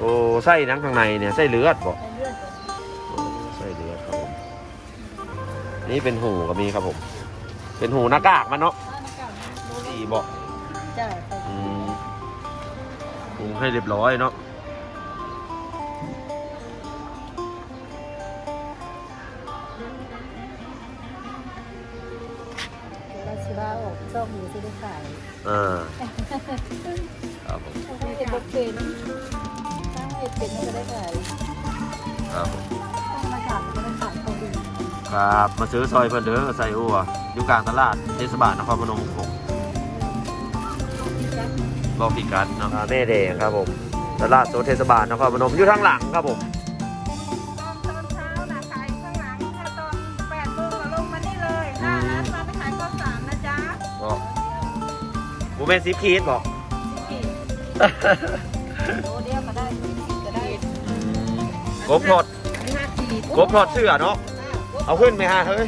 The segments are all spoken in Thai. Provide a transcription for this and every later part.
โอ้ไส้หนังข้างในเนี่ยไส้เลือดบ่ในเลือดโอ้ไส้เลือดครับผมนี่เป็นหูก็มีครับผม เป็นหูหน้ากากมันเนาะข้าวหน้ากากโลสี่บ่จ้าอืมปรุงให้เรียบร้อยเนาะเราชิว่าออกช่องอยู่ที่ได้ขายอ่า ครับมาซื้อซอยเพิ่นเด้อใส่อัวอยู่กลางตลาดเทศบาลนครพนมผมบอกพิกัดเนาะแม่แดงครับผมตลาดสดเทศบาลนครพนมอยู่ทางหลังครับผมตอนตอนเช้าน่ะขายข้างหลังถ้าตอนแปดโมงก็ลงมานี่เลยหน้าร้านมาไปขายข้าวสารนะจ๊ะก็บูเป็นซิปคีดบอกโลเดียวก็ได้ก็ได้ กบถอดห้าขีดกบถอดเสื้อเนาะ เอาขึ้นไหมฮะเฮ้ย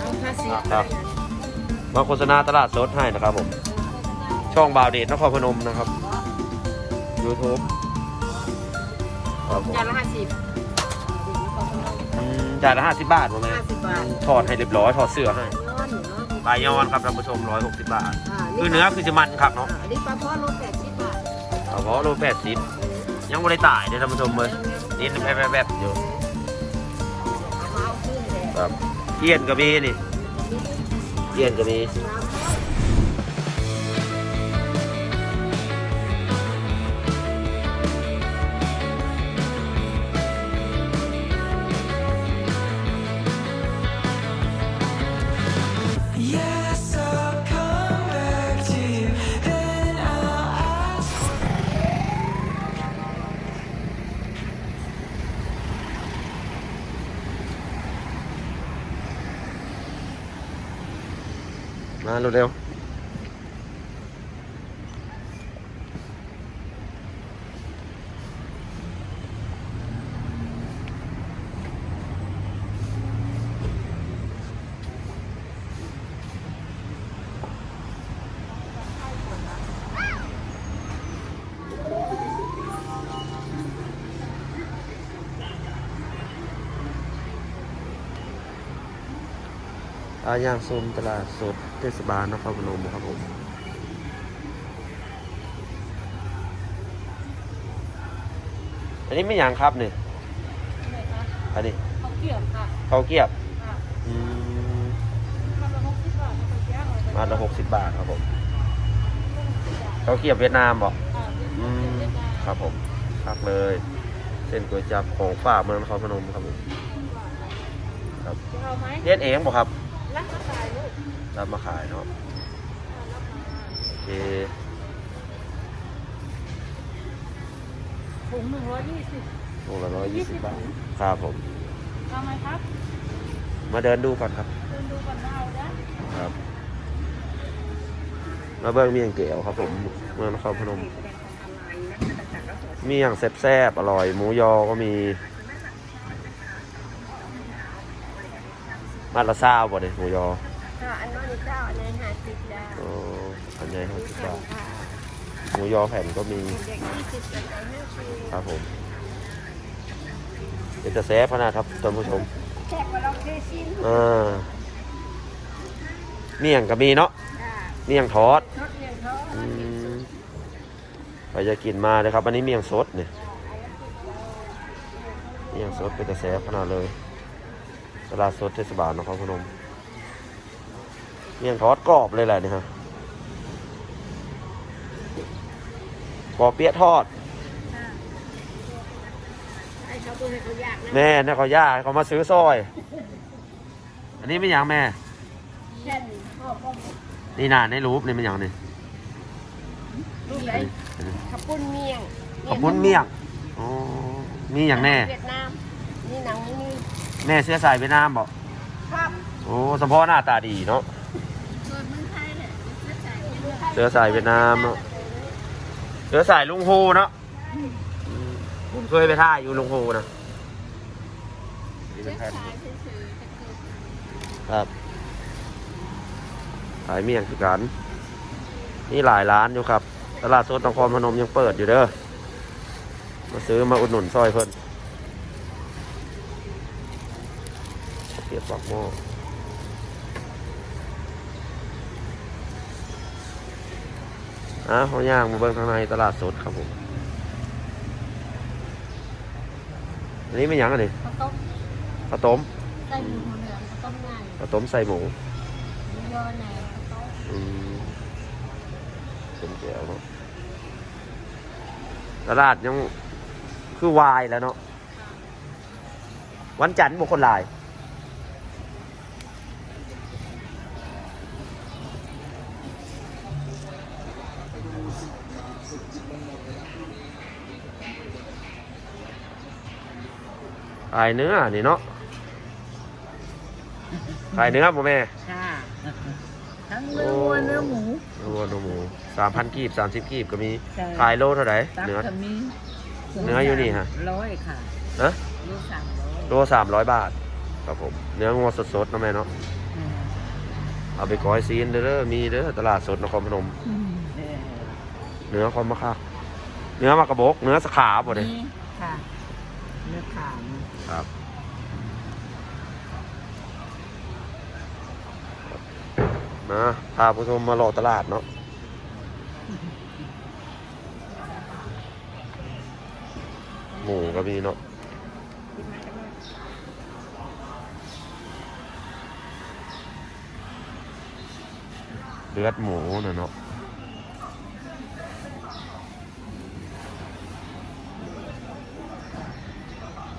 เอาห้าสิบครับมาโฆษณาตลาดสดให้นะครับผม ช่องบาวเดชนครพนมนะครับ YouTube ครับผมจานละห้าสิบอืมจ่ายละห้าสิบบาทผมไหมห้าสิบบาทถอดให้เรียบร้อยถอดเสื้อให้ย้อนอยู่เนาะปลายยอนครับท่านผู้ชมร้อยหกสิบบาท อ่าคือเนื้อคือจะมันครับเนาะอันนี้ปลาเพาะโลแปดสิบบาท เอาเพราะโลแปดสิบยังไม่ได้ตายเลยท่านผู้ชมเลยนี่แบบแบบแบบอยู่ ครับเกียนก็มีนี่เกียนก็มี ม อาย่างซุมตลาดสดเทศบาลนครพนมครับผมอันนี้ไม่หยังครับนี่อันนี้เขาเกี่ยวค่ะข้าวเกรียบค่ะอืมมาละหกสิบบาทเขาแยกออกไปมาละหกสิบบาทครับผมข้าวเกรียบเวียดนามบอกค่ะอืมครับผมพักเลย เส้นก๋วยจับของฝากเมืองนครพนมครับผมครับจะเอาไหมเฮ็ดเองบอกครับ รักก็ขายลูกรับมาขายเนาะโอเคถุงหนึ่งร้อยยี่สิบโลละร้อยยี่สิบบาทครับผมเอาไหมครับ มาเดินดูก่อนครับ เดินดูก่อนว่าเอานะครับ มาเบิ้งเมียงเก๋วครับผมเมืองนครพนม มีอย่างแซ่บๆอร่อย หมูยอก็มี มาละซาวบ่เลยหมูยอค่ะอันนั้นเจ้าอันนั้นห้าสิบดาวอ๋ออันใหญ่ห้าสิบบาทหมูยอแผ่นก็มีเด็กยี่สิบอันนั้นห้าสิบครับผมเป็นจะแซ่บขนาดครับท่านผู้ชมแค่ว่าเราเคยชิมอ่าเมี่ยงก็มีเนาะค่ะเมี่ยงทอดทอดเลี้ยงเขาอืมไปจะกินมาเลยครับ อันนี้เมี่ยงสดเนี่ยเมี่ยงสดเป็นจะแซ่บขนาดเลยต ลาดสดเทศบาลนครพนมเมี่ยงทอดกรอบเลยแหละเนี่ยฮะปอเปี๊ยะทอดไอ้เขาตัวให้เขายากนะแม่เนี่ยเขาย่าเขามาซื้อซอย อันนี้ไม่อย่างแม่ เช่นพ่อพ่อนี่นาในรูปนี่เป็นอย่างนี่ลูกไหนขับปุ้นเมียงขอบคุณเมี่ยงอ๋อมีอย่างแน่เวียดนามนี่หนังนี่ แม่เสื้อสายเวียดนามบอกครับโอ้สมพอหน้าตาดีเนาะเกิดเมืองไทยเนี่ยเสื้อใส่เสื้อสายเวียดนามเนาะเสื้อสายลุงโฮเนาะอืมผมเคยไปท่ายอยู่ลุงโฮนะนี่เป็นแผ่นครับขายเมี่ยงคือกันนี่หลายร้านอยู่ครับ ตลาดสดนครพนมยังเปิดอยู่เด้อ มาซื้อมาอุดหนุนซอยเพิ่น เก็บปักหม้ออะเขาย่างมาเบิ่งข้างในตลาดสดครับผมอันนี้ไม่ยังอันนี้ข้าวต้มข้าวต้มใส่หมูเหลืองข้าวต้มไงข้าวต้มใส่หมูหมูยอแหนมข้าวต้มอืมเป็นแก้วเนาะตลาดยังคือวายแล้วเนาะวันจันทร์บุคคลหลาย ขายเนื้อนี่เนาะขายเนื้อบ่แม่ค่ะทั้งเนื้อวัวเนื้อหมูเนื้อวัวเนื้อหมูสามพันกีบสามสิบกีบก็มีใช่ขายโลเท่าไหร่ตับเนื้อก็มีเนื้ออยู่นี่ฮะร้อยค่ะเนะโลสามร้อยโลสามร้อยบาทครับผมเนื้องัวสดๆนะแม่เนาะอืมเอาไปก้อยซีนเด้อมีเด้อตลาดสดนครพนมเออเนื้อคอมมะคักเนื้อมากระบอกเนื้อสขาบ่เนี่ยนี่ค่ะ เนื้อขาว ครับมาพาผู้ชมมาหลอตลาดเนาะหมูก็มีเนาะเลือดหมูนะเนาะ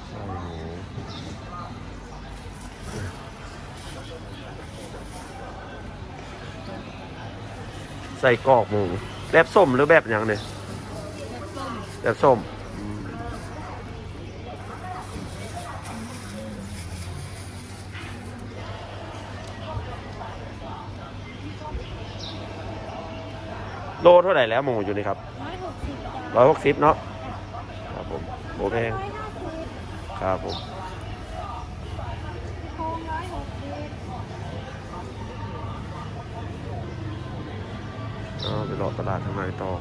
ใช่หมู ใส่กรอกหมูแบบส้มหรือแบบหยังเนี่ยแบบส้มอืมโลเท่าไหร่แล้วหมูอยู่นี่ครับร้อยหกสิบจ้ะร้อยหกสิบเนาะครับผมโอแพงร้อยห้าสิบครับผม โครงร้อยหกสิบ เอาไปรอตลาดข้างในต่อ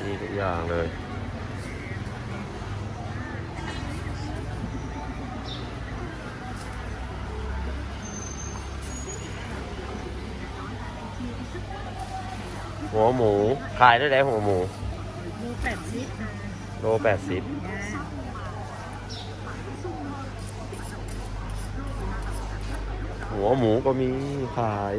นี่ทุกอย่างเลยหัวหมู ขายได้ไหนหัวหมูมีแปดสิบค่ะโลแปดสิบ หัวหมูก็มีขาย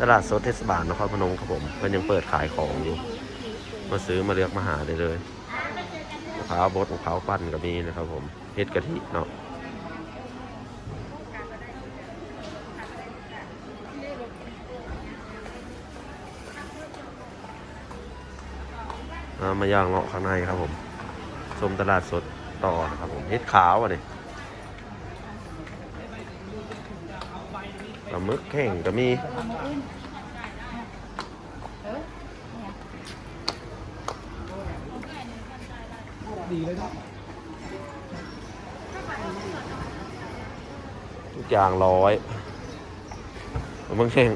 ตลาดสดเทศบาลนครพนมครับผม มันยังเปิดขายของอยู่ มาซื้อมาเลือกมาหาได้เลย พร้าวบดมะพร้าวปั้นก็มีนะครับ ผมเฮ็ดกะทิเนาะเอามาย่างเลาะข้างในครับผมชมตลาดสดต่อนะครับผมเฮ็ดขาวอะนี่ปลาหมึกแข่งก็มี เอามาอื่นเออเนี่ย ทุกอย่างร้อยปลาหมึกแข่ง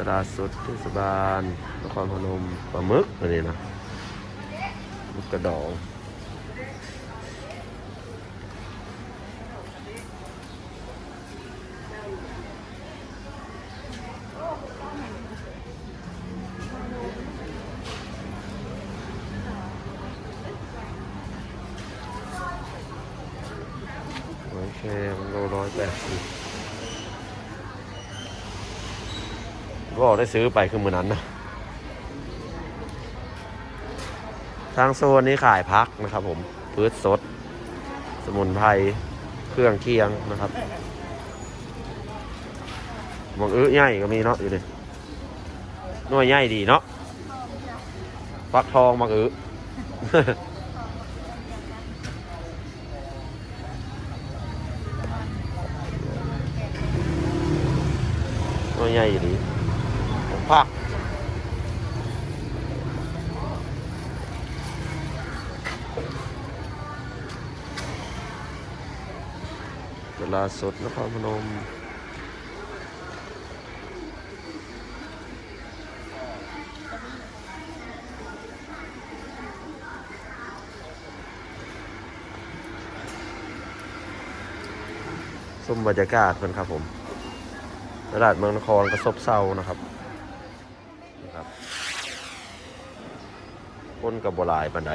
ตลาดสดเทศบาลนครพนมปลาหมึกอันนี้นะหมึกกระดอง แค่โลร้อยแปดสิบก็ ได้ซื้อไปคือมือนั้นนะทางโซนนี้ขายพักนะครับ ผมพืชสด สมุนไพรเครื่องเคียงนะครับมองอื้อใหญ่ก็มีเนาะอยู่ดิหน่วยใหญ่ดีเนาะฟักทองมักอื้อหน่วยใหญ่ดี ลาสดนครพนมส้มบรรยากาศเพื่อนครับผมตลาดเมืองนครกระซบเซานะครับนะครับคนกับบหลายปันได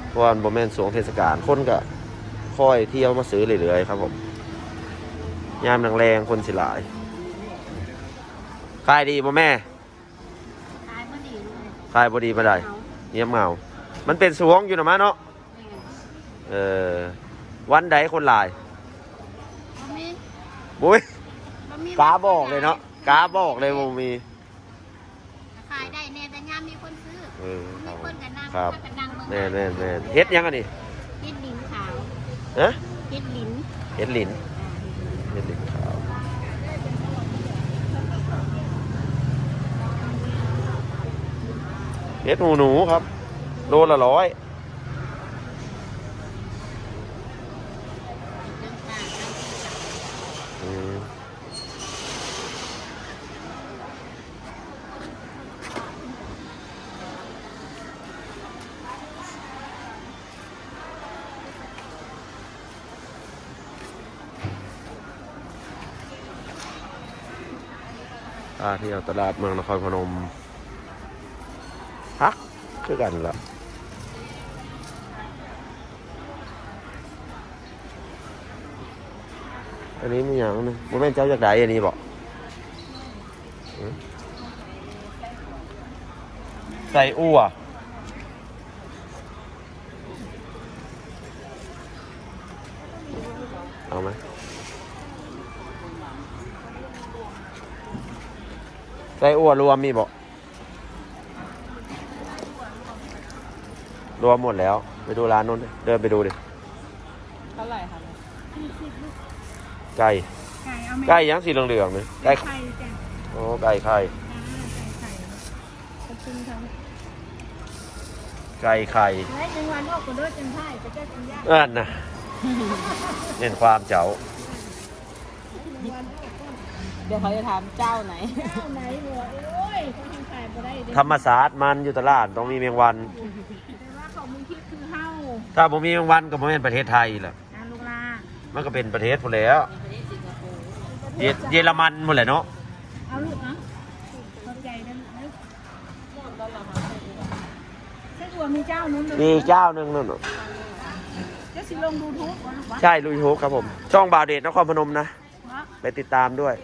เพ ราะว่ามันบ่แม่นสวงเทศกาลคนก็ค่อยเที่ยวมาซื้อเรื่อยๆครับผมยามแรงๆคนสิหลายขายดีบ่แม่ขายมาดีลูกขายบ่ดีบ่ได้เอาเงียบเหงามันเป็นสวงอยู่นะมะเนาะแม่เออวันใดคนหลายบ่มีบุ้ยบ่มีกาบอกเลยเนาะกาบอกเลยบ่มีขายได้แน่แต่ยามมีคนซื้อเออมีคนก็นั่งครับก็นั่งเบิ่ง แม่นแม่นแม่นเฮ็ดยังอันนี้เฮ็ดลิ้นขาวฮะเฮ็ดลิ้นเฮ็ดหลินอ่าเฮ็ดหลินขาวเฮ็ดหมูหนูครับ โลละร้อย เรื่องการ อืมาเที่ยวตลาดเมืองนครพนมฮักคือกันละอันนี้มีอย่างนึงโมเมนเจ้าจากไหนอันนี้บอกใส่อั่วเอ ใส่อั่วรวมมีบอกรวมหมดแล้ว ไปดูร้านนู้นดิเดินไปดูดิเท่าไหร่คะไก่ไก่เอาไหมไก่ยังสีเหลืองๆเลยไก่ไข่จ้ะโอ้ไก่ไข่อ่าไก่ไข่ขอบคุณทั้งไก่ไข่และหนึ่งวันออกก็เลิกจังไข่จะแก้กินยากเอิ้นนะเน้นความเจ๋า เดี๋ยวเขาจะถามเจ้าไหน เจ้าไหนหัวโอ้ยเขาทำขายบ่ได้เด้ธรรมศาสตร์มันอยู่ตลาดต้องมีเมียงวัน แต่ว่าเขามีคิดคือเฮาถ้าผมมีเมียงวันก็บ่แม่นประเทศไทยแหละอ่าลูกลามันก็เป็นประเทศพุ่นแหล้วเยเยอรมันหมดแหละเนาะเอาลูกอะเข้าใจนะลูกไส้อั่วมีเจ้านู้นเลยมีเจ้าหนึงนั่นน่ะจะสิลงดูทุกวันวะใช่ลุยโฮกครับผมช่องบาวเดชนครพนมนะวะไปติดตามด้วย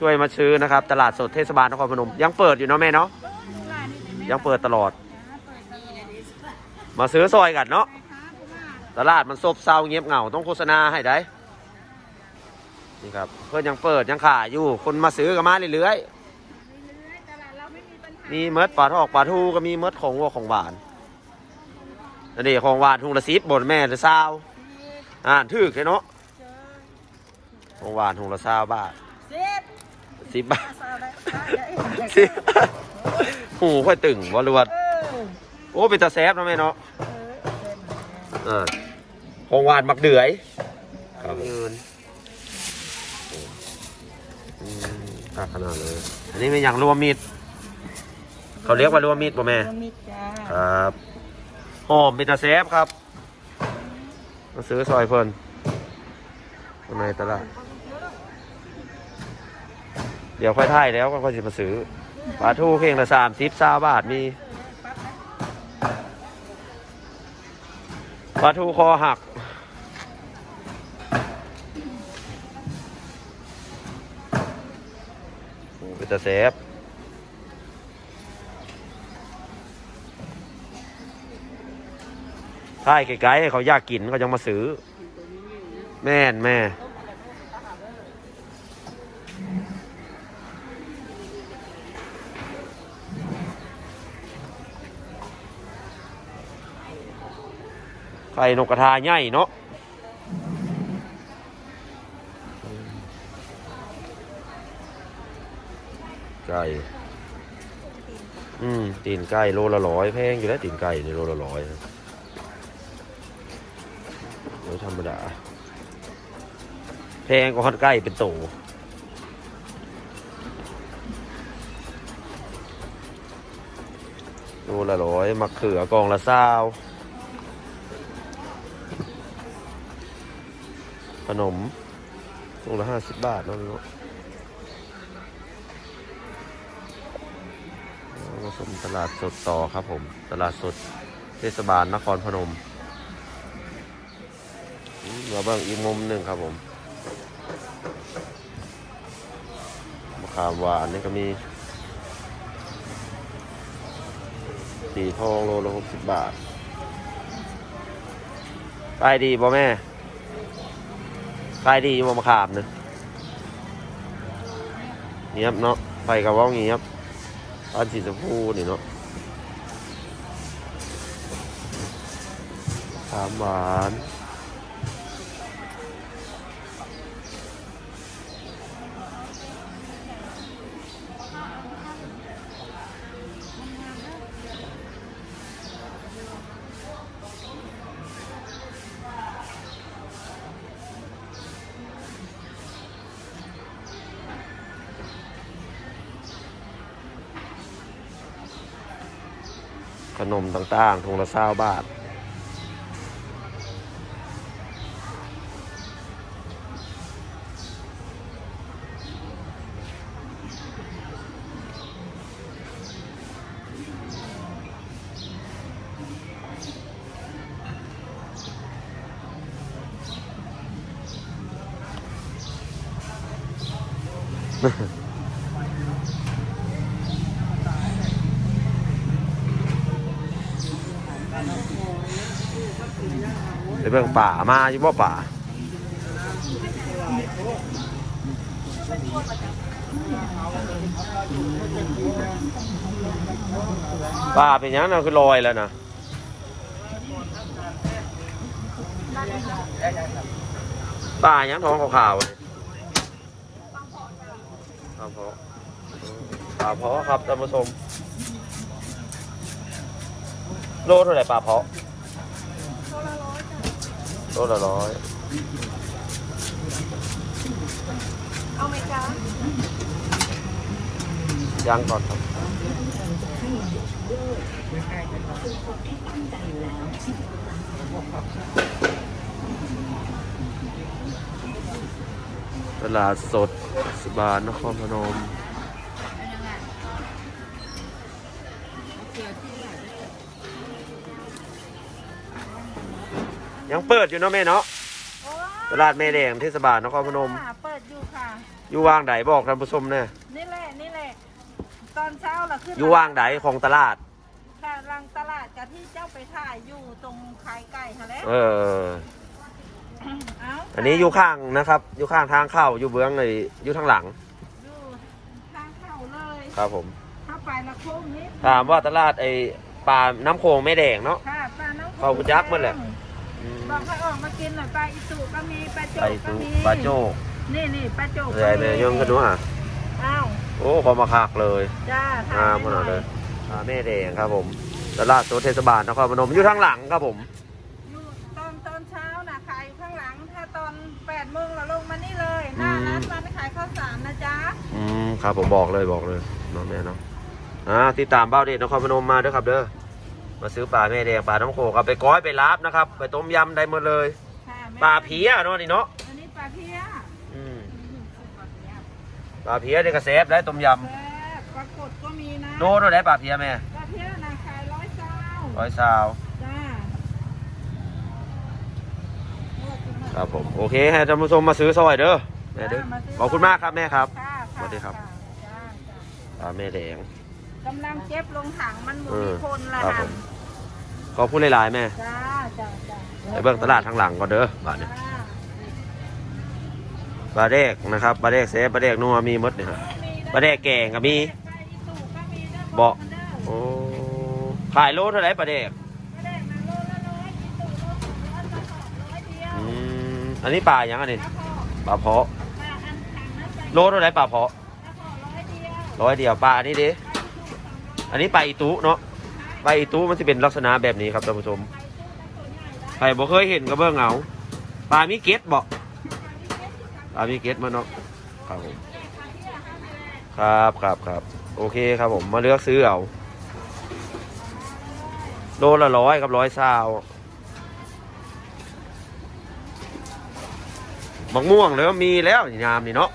ช่วยมาซื้อนะครับ ตลาดสดเทศบาลนครพนม ยังเปิดอยู่เนาะแม่เนาะลูกลานี่เป็นแม่ยังเปิดตลอดเปิดตลอด มาซื้อซอยกันเนาะนะคะเพราะว่าตลาดมันซบเซาเงียบเหงาต้องโฆษณาให้ได้นี่ครับเพื่อนยังเปิดยังขายอยู่ คนมาซื้อกันมาเรื่อยเรื่อยๆตลาดเราไม่มีปัญหาๆมีเมดปลาทอกปลาทูก็มีเมดของวัวของหวานอันนี้ของหวานทุงละสิบบนแม่ละซาวอ่านถึกเลยเนาะของหวานทุงละซาวบาทสิบ สิบบาทสิหูค่อยตึงวรวดโอ้เป็นตาแซบนะแม่เนาะอ่าของหวานมักเดือยครับเงินตาขนาดเลย อันนี้เป็นอย่างรวมมิตรเขาเรียกว่ารวมมิตรป่ะแม่รวมมิตรจ้าครับหอมเป็นตาแซบครับมาซื้อซอยเพิ่นข้างในตลาด ดี๋ยวค่อยถ่ายแล้วก็ค่อยจะมาซื้อปลาทูเข่งละสามสิบซาบาทมีปลาทูคอหักโอ้เป็นตาแซบใช่ไกลๆให้เขาอยากกินเขาจะมาซื้อ แม่นแม่ ไข่นกกระทาใหญ่เนาะไก่ อืม ตีนไก่โลละร้อยแพงอยู่แล้วตีนไก่ในโลละร้อยนะไม่ธรรมดา แพงกว่าฮอดไก่เป็นโตโลละร้อยมะเขือกองละเศร้า ขนมถุงละห้าสิบบาทนะเนาะเอามาชมตลาดสดต่อครับผม ตลาดสดเทศบาลนครพนมอืมาเบ้างอีกมุมหนึ่งครับผมมะขามหวานนี่ก็มีสีทองโลละหกสิบบาทไปดีป่แม่ ขายดีอยู่บ่มะขามเนอะเงียบเนาะไปกับว่าเงียบอันสีชมพูนี่เนาะขามหวาน ขนมต่างๆถุงละเศร้าบาท ไป่ามาอยู่บ่ป่าป่าเป็นยังน่ะคือลอยแล้วนะป่ายังท้องขาวๆเลยปลาเพาะปลาเพาะครับท่านผู้ชมโลเท่าไหร่ปลาเพาะ โลละร้อยเอาไหมจ๊ะย่างก่อนครับตลาดสดสบานนครพนม ยังเปิดอยู่เนาะแม่เนาะโอ้ตลาดแม่แดงเทศบาลนครพนม ค่ะเปิดอยู่ค่ะ อยู่ว่างใดบอกท่านผู้ชมเนี่ยนี่แหละนี่แหละ ตอนเช้าล่ะขึ้นอยู่ว่างใดของตลาด ค่ะรังตลาดกับที่เจ้าไปถ่ายอยู่ตรงขายไก่ค่ะแล้วเออ เอ้าอันนี้อยู่ข้างนะครับ อยู่ข้างทางเข้าอยู่เบื้องเลยอยู่ทางหลังอยู่ทางเข้าเลยครับผมเข้าไปละโค้งนี้ถามว่าตลาดไอ้ปลาน้ำโขงแม่แดงเนาะ ค่ะปลาน้ำเข้าไปยักษ์มันแหละอืม บอกให้ออกมากินหน่อยปลาอิสุก็มีปลาโจไปกก็ดูมีปลาโจกนี่นี่ปลาโจกเลยแม่ยงกันดูอะอ้าวโอ้พอมาคักเลยจ้าอ่าถ่ายมาให้หหน่น่ออยยเลยปลาแม่แดงครับผมตลาดสดเทศบาลนครพนมอยู่ทางหลังครับผม อยู่ตอนตอนเช้าน่ะขายอยู่ข้างหลัง ถ้าตอนแปดโมงเราลงมานี่เลยหน้าร้านร้านขายข้าวสารนะจ๊ะอืมครับผมบอกเลยบอกเลยเน้องแม่เนาะอ่าติดตามเบ้าเด็ดนครพนมมาเด้อครับเด้อ มาซื้อปลาแม่แดงปลาน้ำโขงครับไปก้อยไปลาบนะครับ ไปต้มยำได้หมดเลย ค่ะแม่ปลาเพียเนาะนี่เนาะอันนี้ปลาเพี้ยอืมปลาเพี้ยปลาเพียเด็กกระเซฟได้ต้มยแซ่บปลากดก็มีนะำโลเท่าไหร่ปลาเพียแม่ปลาเพี้ยนะขายร้อยเก้าร้อยซาว จ้าครับผม โอเคให้ท่านผู้ชมมาซื้อซอยเด้อแม่เด้อขอบคุณมากครับแม่ครับค่ะสวัสดีครับ จ้าจ้าตาแม่แดง กำลังเก็บลงถังมันหมเอมีอคนละครับผค่ะมขอบคุณหลายๆแม่จ้าจ้าจ้าไปเบิ่งตลาดทางหลังก่อนเด้อบาทเนี่ยจ้าปลาแดกนะครับปลาแดกเซฟปลาแดกนัวมีหมดเนี่ยฮะปลาแดกแกงก็มีไปอีตู่ก็มีด้อเบาะโอ้ขายโลเท่าไหร่ปลาแดกไม่ได้มาโลละร้อยอีตู่โลสองร้อยกระสอบร้อยเดียวอืมอันนี้ปลาอย่างอันนี้แล้วพอปลาเพาะมาอันถังนั้นไปโลเท่าไหร่ปลาเพาะแล้วพอร้อยเดียวร้อยเดียวปลาอันนี้ดิ อันนี้ปลาอีตุเนาะปลาอีตุมันจะเป็นลักษณะแบบนี้ครับท่านผู้ชมใครบ่เคยเห็นก็เบิ่งเอาปลามีเกล็ดบ่ปลามีเกล็ดมาเนาะครับผมครับครับครับโอเคครับผมมาเลือกซื้อเอาโลละร้อยกับร้อยซาวมะม่วงเลยมีแล้วยามนี่เนาะ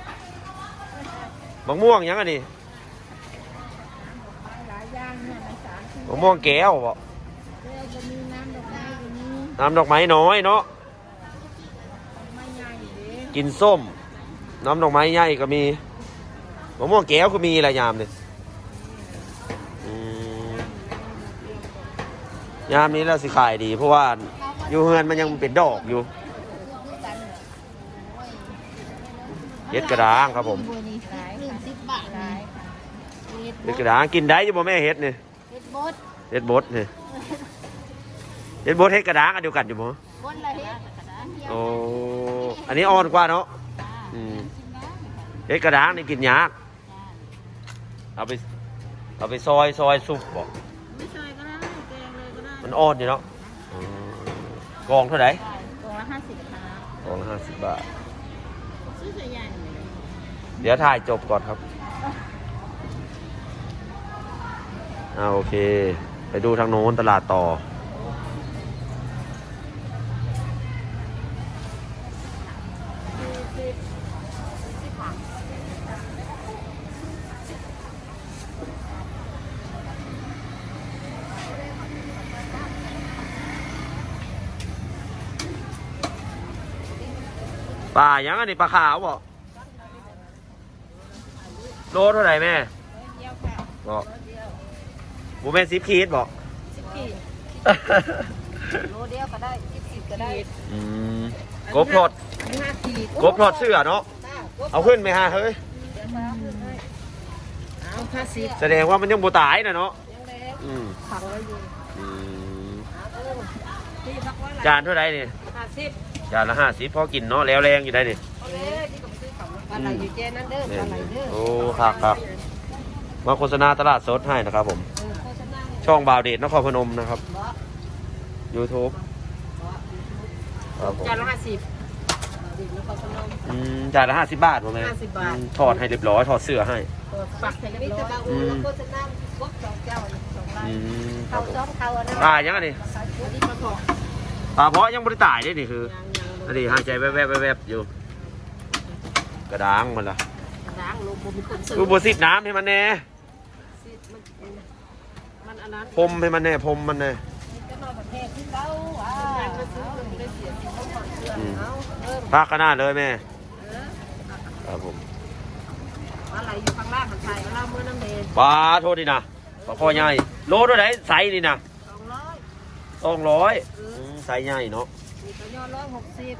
มะม่วงยังอันนี้ หลายอย่างเนี่ยมันสา มสี่มะม่วงแก้วบ่เดียวจะมีน้ำดอกไม้ก็มีน้ำดอกไม้น้อยเนาะ ไม่ใหญ่เด้กินส้ม น้ำดอกไม้ใหญ่ก็มีมะม่วงแก้วก็มีอะไรยามเนี่ยอืมยามนี้เราสิขายดี เพราะว่าอยู่เฮือนมันยังเป็นดอกอยู่เฮ็ดกระด้างครับผม บัวนี่ขายหนึ่งสิบบาทขายเฮ็ดเฮ็ดกระด้างกินได้อยู่บ่แม่เฮ็ดนี่เฮ็ด บดเฮ็ดบดนี่เฮ็ดบดเฮ็ดกระด้างอันเดียวกันอยู่บ่บดละเฮ็ดโอ้อันนี้อ่อนกว่าเนาะอืมเฮ็ดกระด้างนี่กินยากเอาไปเอาไปซอยซอยซุปบอกไม่ใช่ก็ได้แกงเลยก็ได้มันอ่อนอยู่เนาะอืมกองเท่าไหร่กล่องละห้าสิบค่ะกองห้าสิบบาทซื้อใส่ใหญ่เดี๋ยวถ่ายจบก่อนครับ อ่าโอเค ไปดูทางโน้นตลาดต่อปลายังอันนี้ปลาขาวบ่โลเท่าไหร่แม่เดียวค่ะบอก บูแม่นซิปคีดบอกสิบกี่โลเดียวก็ได้ยี่สิบก็ได้อืมกบพลอดห้าขีดกบพลอดเสื้อเนาะเอาขึ้นไหมฮะเฮ้ยเอาห้าสิบแสดงว่ามันยังบูตายนะเนาะยังเล็กอืมขังไว้อยู่อืมที่พักไว้จานเท่าไหร่นี่ห้าสิบจานละห้าสิบพอกินเนาะแล้วแรงอยู่ได้นี่เอาเลยที่ผมซื้อของอะไรอยู่เจนั่นเด้อเนี่ยอะไรเด้อ โอ้ครับครับมาโฆษณาตลาดสดให้นะครับผม ช่องบาวเดชนครพนมนะครับบอส YouTube ครับผมจานละห้าสิบดิบแล้วก็ขนมอืมจานละห้าสิบบาทผมไหม50บาทถอดให้เรียบร้อยถอดเสื้อให้ปักใส่เรียบร้อยอืมโฆษณาพวกสองเจ้าสองลายอืมคเขารับผมซ้อมเขาอันนั้นปลายังไงนี่อันนี้ปลาหอกปลาเพาะยังบริตายได้นี่คือยางยางอันนี้หายใจแวบๆแวบๆอยู่ กระด้างมันล่ะล้างลงบ่มีคนซื้อคือบัวซิดน้ำให้มันแน่มันมัน อันนั้นพรมให้มันแน่พรมมันแน่จะนอนประเทศที่เขาอ่ามาซื้อคนได้เสียที่เขาก่อนเชื่ออืมเอาเริ่มภาคขนาดเลยแม่เออครับผมอะไรอยู่ข้างล่างมันใส่เอาล่างมือน้ำเดนปลาโทษดีนะปลาคอใหญ่โลเท่าไหร่ไซส์นี่นะสองร้อยสองร้อยไซส์ใหญ่เนาะมีปลาย้อนร้อยหกสิบ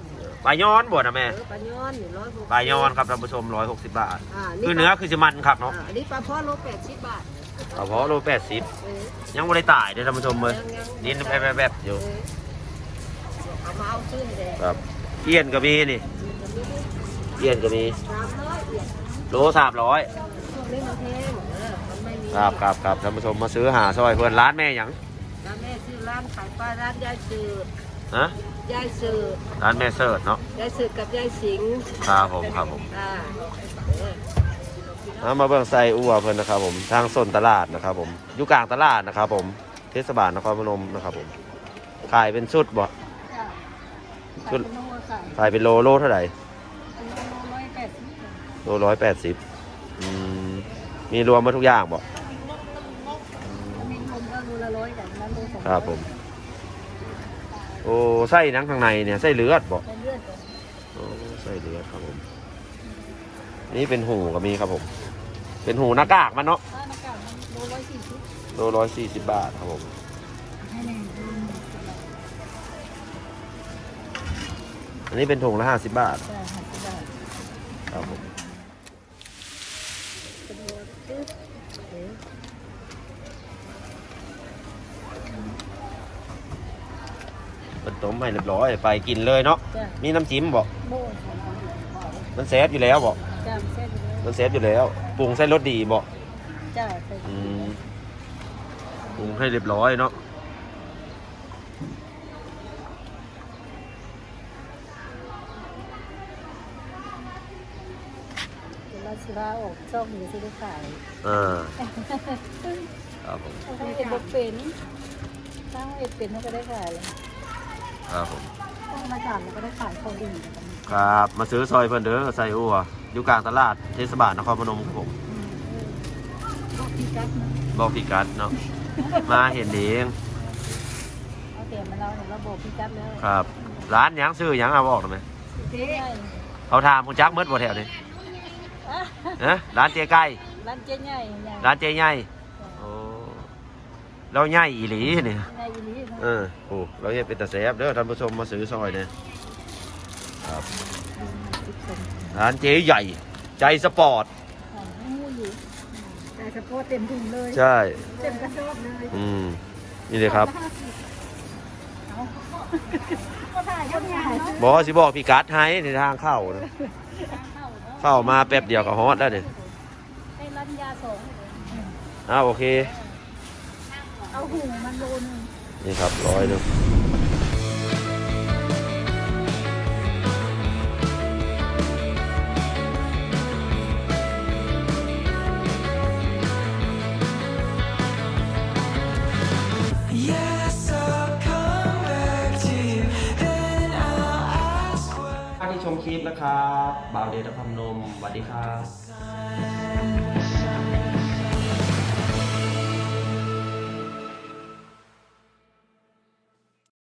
ปลาย้อนบ่นะแม่เออปลาย้อนอยู่ร้อยหกปลาย้อนครับท่านผู้ชมร้อยหกสิบบาทอ่าคือเนื้อคือจะมันครับเนาะอ่าอันนี้ปลาพ่อโลแปดสิบบาท ปลาเพาะโลแปดสิบเออยังบริตายเด้อท่านผู้ชมเลยดินแวบๆๆอยู่เออเอามาเอาซื้อให้แดงครับเอียนก็มีนี่เอียนก็มีสามร้อยเอียดโลสามร้อยช่วงนี้มันแพงเออมันไม่มีครับครับครับท่านผู้ชมมาซื้อหาซอยเพื่อนร้านแม่หยังร้านแม่ชื่อร้านขายปลาร้านยายสืบนะยายสืบร้านแม่เสิร์ชเนาะยายสืบกับยายสิงห์ครับผมครับผม อ่าเออ เอามาเบิ่งไส้อั่วเพิ่นนะครับผมทางส้นตลาดนะครับผมอยู่กลางตลาดนะครับผมเทศบาลนครพนมนะครับผมขายเป็นชุดบ่จ้ะชุดขายเป็นโลขายขายเป็นโลโลเท่าไหร่เป็นโลร้อยแปดสิบโลร้อยแปดสิบมีรวมมาทุกอย่างบ่มีรวมก็โลละร้อยกันนั้นโลสองครับผม โอ้ไส้หนังข้างในเนี่ยไส้เลือดบ่เป็นเลือดก่อนโอ้ใส่เลือดครับผม นี่เป็นหูก็มีครับผม เป็นหูหน้ากากมันเนาะถ้าหน้ากากมันโลร้อยสี่สิบโลร้อยสี่สิบบาทครับผมให้แน่ดูอันนี้เป็นถุงละห้าสิบบาทใช่หักได้ครับผมเป็นโลปึ๊บเอ๊ะเป็นต้มให้เรียบร้อยไปกินเลยเนาะจ้ะมีน้ำจิ้มบอกโบ้ของเขามันเซฟอยู่แล้วบอกจ้าแซ่บอยู่เลยมันเซฟอยู่แล้ว ปรุงใส่รสดีบอกจ้าใส่อืมปรุงให้เรียบร้อยเนาะเวลาสุราออกช่องอยู่ที่ได้ขายอ่าครับผมถ้าเอ็ดบ่เป็นถ้าเอ็ดเป็นเขาก็ได้ขายเลยครับผมถ้ามาจานเราก็ได้ขายเขาดีเหมือนกัน ครับ มาซื้อซอยเพิ่นเด้อใส่อัว อยู่กลางตลาดเทศบาลนครพนมครับผมอืมเออบอกพี่กัดนะบอกพิกัดเนาะ มาเห็นเองเอาเตียมาเราเนี่ยเราบอกพี่กัดแล้วครับ ร้านหยังซื้อหยังเอาบอกหน่อยไหมเจ๊ใหญ่เขาถามคุณจักเมื่อบ่แถวนี้อะนะร้านเจ๊ไก่ร้านเจ๊ใหญ่ใหญ่ร้านเจ๊ใหญ่โอ้เราใหญ่อีหลีนี่ใหญ่อีหลีเนาะเออโอ้เราเฮ็ดเป็นตาแซ่บเด้อท่านผู้ชมมาซื้อซอยเนี่ยครับ สิบคน ร้านเจ๊ใหญ่ ใจสปอร์ตอ่าหูอยู่แต่สะโพกเต็มถุงเลย ใช่ เต็มกระสอบเลยอืม นี่เลยครับ เอาก็ถ่ายก็ถ่ายบอกสิบอกพี่กัดให้ในทางเข้านะเข้าเนาะเข้ามาแป๊บเดียวก็ฮอตแล้วเนี่ยให้ร้านยาสองอ้าวโอเค เอาหูมันโลนึง นี่ครับร้อยหนึง ชมคลิปนะครับบ่าวเดชนครนมสวัสดีครับ